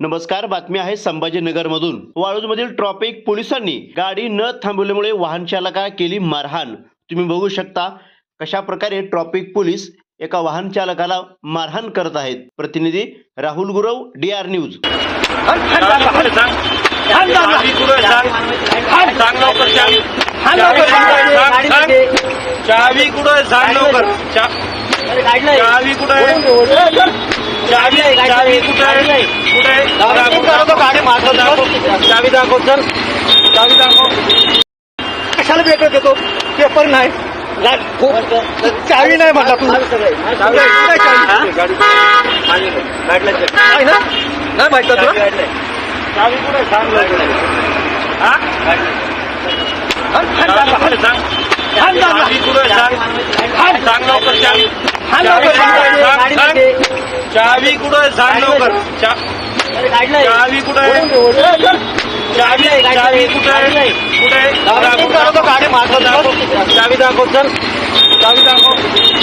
नमस्कार बातमी आहे संभाजीनगरमधून. वाळूजमधील ट्रॉफिक पोलिसांनी गाडी न थांबवल्यामुळे वाहन चालकाला केली मारहाण. तुम्ही बघू शकता कशा प्रकारे ट्रॉफिक पोलीस एका वाहन चालकाला मारहाण करत आहेत. प्रतिनिधी Rahul Gurav D R news. चावी कुठे चावी कुठे चावी चावी कुठे चावी कुठे दाखव गाडी मारतो दाखव. चावी दाखव चल. चावी दाखव. कशाला देतो पेपर नाही. चावी नाही तू. नाही आहे. ना? माहीत तुला? चावी कुठे सांग. सांग. लवकर चावी चावी कुठे सांग लवकर. चा- चावी कुठे चावी चावी कुठे कुठे दाखव, दाखव. गाडी मारतो दाखव. चावी दाखव चल चावी दाखव.